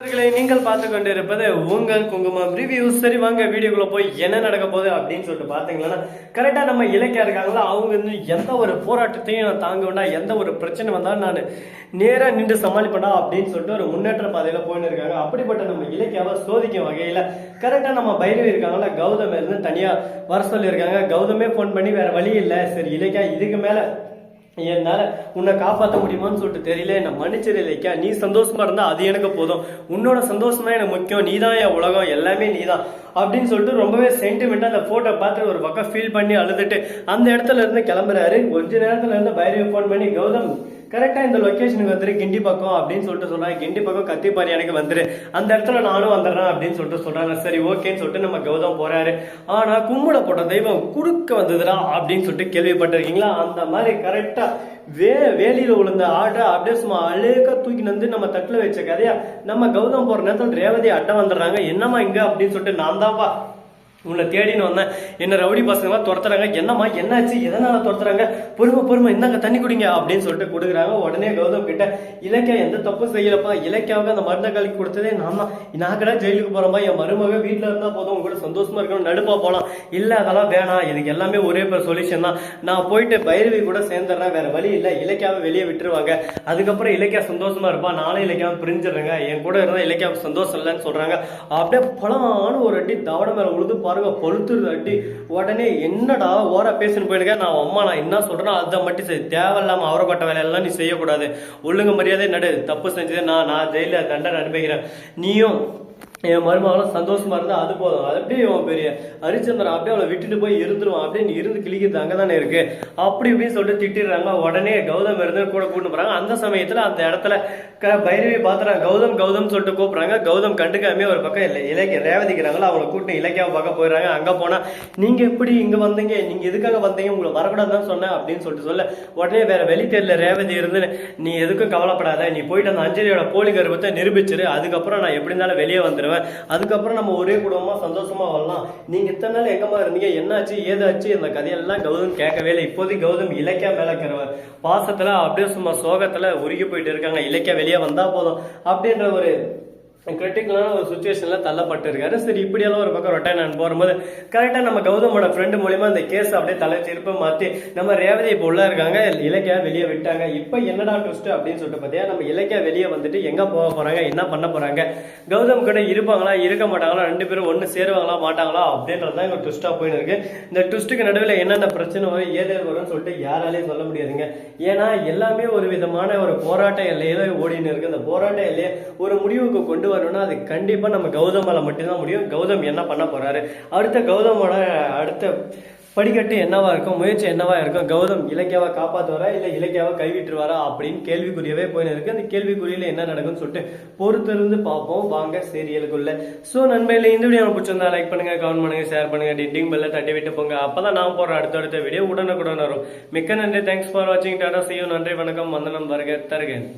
நீங்கள் பார்த்து கொண்டிருப்பது உங்கள் குங்குமம் ரிவ்யூ சரி வாங்க வீடியோக்குள்ள போய் என்ன நடக்க போகுது அப்படின்னு சொல்லிட்டு பார்த்தீங்கன்னா கரெக்டாக நம்ம இலக்கியா இருக்காங்களா? அவங்க வந்து எந்த ஒரு போராட்டத்தையும் நான் தாங்க வேண்டாம். எந்த ஒரு பிரச்சனை வந்தாலும் நான் நேராக நின்று சமாளிப்படா அப்படின்னு சொல்லிட்டு ஒரு முன்னேற்ற பாதையில் போயின்னு இருக்காங்க. அப்படிப்பட்ட நம்ம இலக்கியாவை சோதிக்கும் வகையில் கரெக்டாக நம்ம பைரவி இருக்காங்களா கௌதம் இருந்து தனியாக வர சொல்லியிருக்காங்க. கௌதமே ஃபோன் பண்ணி வேறு வழி இல்லை. சரி இலக்கியா இதுக்கு மேலே என்னால உன்னை காப்பாற்ற முடியுமான்னு சொல்லிட்டு தெரியல. என்னை மன்னிச்சிரு இலக்கியா நீ சந்தோஷமா இருந்தால் அது எனக்கு போதும். உன்னோட சந்தோஷமா எனக்கு முக்கியம். நீதான் என் உலகம். எல்லாமே நீ தான் அப்படின்னு சொல்லிட்டு ரொம்பவே சென்டிமெண்ட்டாக அந்த ஃபோட்டோ பார்த்து ஒரு பக்கம் ஃபீல் பண்ணி அழுதுட்டு அந்த இடத்துல இருந்து கிளம்புறாரு. கொஞ்ச நேரத்துல இருந்து பைரவி ஃபோன் பண்ணி கௌதம் கரெக்டா இந்த லொகேஷனுக்கு வந்துரு கிண்டி பக்கம் அப்படின்னு சொல்லிட்டு சொல்றாங்க கிண்டி பக்கம் கத்திப்பாரி எனக்கு வந்துரு. அந்த இடத்துல நானும் வந்துடுறேன் அப்படின்னு சொல்லிட்டு சொல்றாங்க சரி ஓகேன்னு சொல்லிட்டு நம்ம கௌதம் போறாரு. ஆனா கும்பிட போட்ட தெய்வம் குறுக்க வந்ததுடா அப்படின்னு சொல்லிட்டு கேள்விப்பட்டிருக்கீங்களா? அந்த மாதிரி கரெக்டா வே வேலியில விழுந்த ஆட்டை அப்படியே சும்மா அழுக்க தூக்கி வந்து நம்ம தட்டுல வச்ச கதையா நம்ம கௌதம் போற நேரத்தில் ரேவதி அட்டை வந்துடுறாங்க. என்னம்மா இங்க அப்படின்னு சொல்லிட்டு நான் தான்ப்பா உன்னை தேடின்னு வந்தேன். என்ன ரவுடி பசங்களாம் துரத்துறாங்க. என்னம்மா என்னாச்சு? எதனால துரத்துறாங்க? பொறுமை பொறுமை. இந்தாங்க தண்ணி குடிங்க அப்படின்னு சொல்லிட்டு கொடுக்குறாங்க. உடனே கௌதம் கிட்ட இலக்கியா எந்த தப்பும் செய்யலப்பா? இலக்கியாவுக்கு அந்த மருந்தை கலக்கி கொடுத்ததே நான் தான் நான் கடை ஜெயிலுக்கு போறேன்பா என் மருமக வீட்டுல இருந்தா போதும். உங்க கூட சந்தோஷமா இருக்கணும். நடுப்பா போலாம். இல்ல அதெல்லாம் வேணாம். இதுக்கு எல்லாமே ஒரே பேர் சொல்யூஷன் தான். நான் போயிட்டு பைரவி கூட சேர்ந்துடுறேன். வேற வழி இல்ல. இலக்கியாவை வெளியே விட்டுருவாங்க. அதுக்கப்புறம் இலக்கியா சந்தோஷமா இருப்பா. நானும் இலக்கியாவை பிரிஞ்சிடுறேங்க. என் கூட இருந்தா இலக்கியாவுக்கு சந்தோஷம் இல்லைன்னு சொல்றாங்க. அப்படியே பழமான ஒரு அடி தவட மேல உழுது பாருங்க பொழுத்துருது அடி. உடனே என்னடா ஓரா பேசுன்னு போயிருக்க? நான் அம்மா நான் என்ன சொல்றேன் அதை மட்டும் செய். தேவையில்லாம அவரப்பட்ட வேலையெல்லாம் நீ செய்யக்கூடாது. ஒழுங்கு மரியாதை நடு. தப்பு செஞ்சது நான் நான் ஜெயில தண்டனை அனுபவிக்கிறேன். நீயும் என் மருமகளும் சந்தோஷமா இருந்தா அது போதும். அது அப்படியே இவன் பெரிய ஹரிச்சந்திரன் அப்படியே அவளை விட்டுட்டு போய் இருந்துருவான். அப்படியே நீ இருந்து கிளிக்கிறது அங்கதானே இருக்கு. அப்படி இப்படின்னு சொல்லிட்டு திட்டிடுறாங்க. உடனே கௌதம் இருந்து கூட கூட்டு போறாங்க. அந்த சமயத்துல அந்த இடத்துல க- பைரவி பாத்துறாங்க கௌதம் கௌதம் சொல்லிட்டு கூப்பிடுறாங்க. கௌதம் கண்டுக்காமே ஒரு பக்கம் இல்லை இலக்கிய ரேவதிக்கிறாங்களோ? அவங்கள கூட்டு இலக்கியாவை பார்க்க போயிடுறாங்க. அங்க போனா நீங்க எப்படி இங்க வந்தீங்க? நீங்க எதுக்காக வந்தீங்க? உங்களை வரக்கூடாதுன்னு சொன்னேன். அப்படின்னு சொல்லிட்டு சொல்ல உடனே வேற வெளி தெரியல ரேவதி இருந்து நீ எதுக்கும் கவலைப்படாத. நீ போயிட்டு அந்த அஞ்சலியோட போலி கருவத்தை நிரூபிச்சிரு. அதுக்கப்புறம் நான் எப்படி இருந்தாலும் வெளியே தடவை. அதுக்கப்புறம் நம்ம ஒரே குடும்பமா சந்தோஷமா வரலாம் நீங்க இத்தனை நாள் எங்கம்மா இருந்தீங்க? என்னாச்சு? ஏதாச்சு? இந்த கதையெல்லாம் கௌதம் கேட்கவே இல்லை. இப்போதைக்கு கௌதம் இலக்கியா மேல இருக்கிறவர். பாசத்துல அப்படியே சும்மா சோகத்துல உருகி போயிட்டு இருக்காங்க. இலக்கியா வெளியே வந்தா போதும். அப்படின்ற ஒரு கிரிட்டிக்கலான ஒரு சுச்சுவேஷனில் தள்ளப்பட்டிருக்காரு. சரி இப்படியெல்லாம் ஒரு பக்கம் ரொட்டை நான் போகும்போது கரெக்டாக நம்ம கௌதமோட ஃப்ரெண்டு மூலிமா அந்த கேஸ் அப்படியே தலை திருப்ப நம்ம ரேவதி இப்போ உள்ளே இருக்காங்க இலக்கியா வெளியே விட்டாங்க. இப்போ என்னடா ட்விஸ்ட் அப்படின்னு சொல்லிட்டு பார்த்தியா நம்ம இலக்கியா வெளியே வந்துட்டு எங்கே போக போகிறாங்க என்ன பண்ண போகிறாங்க கௌதம் கூட இருப்பாங்களா இருக்க மாட்டாங்களா ரெண்டு பேரும் ஒன்று சேருவாங்களா மாட்டாங்களா அப்படின்றது தான் எங்கள் ட்விஸ்ட்டாக போயின்னு இருக்கு. இந்த ட்விஸ்ட்டுக்கு நடுவில் என்னென்ன பிரச்சனை வரும் ஏது வரும்னு சொல்லிட்டு யாராலையும் சொல்ல முடியாதுங்க. ஏன்னா எல்லாமே ஒரு விதமான ஒரு போராட்ட எல்லையில ஓடின்னு இருக்கு. அந்த போராட்ட எல்லையை ஒரு முடிவுக்கு கொண்டு வர வரணும்னா அது கண்டிப்பா நம்ம கௌதமால் மட்டும்தான் முடியும். கௌதம் என்ன பண்ண போறாரு? அடுத்த கௌதமோட அடுத்த படிக்கட்டு என்னவா இருக்கும்? முயற்சி என்னவா இருக்கும்? கௌதம் இலக்கியாவை காப்பாத்துவாரா இல்லை இலக்கியாவை கைவிட்டுருவாரா அப்படின்னு கேள்விக்குரியவே போயின்னு இருக்கு. அந்த கேள்விக்குறியில என்ன நடக்கும்னு சொல்லிட்டு பொறுத்திருந்து பார்ப்போம். வாங்க சீரியலுக்குள்ள ஸோ நண்பர்களே இந்த வீடியோ பிடிச்சிருந்தா லைக் பண்ணுங்க கமெண்ட் பண்ணுங்க ஷேர் பண்ணுங்க டிட்டிங் பெல்ல தட்டி விட்டு போங்க. அப்பதான் நான் போற அடுத்தடுத்த வீடியோ உடனுக்குடன் வரும். மிக்க நன்றி. தேங்க்ஸ் ஃபார் வாட்சிங் டாடா செய்யும் நன்றி வணக்கம். வந்தனம் வருக. தருகேன்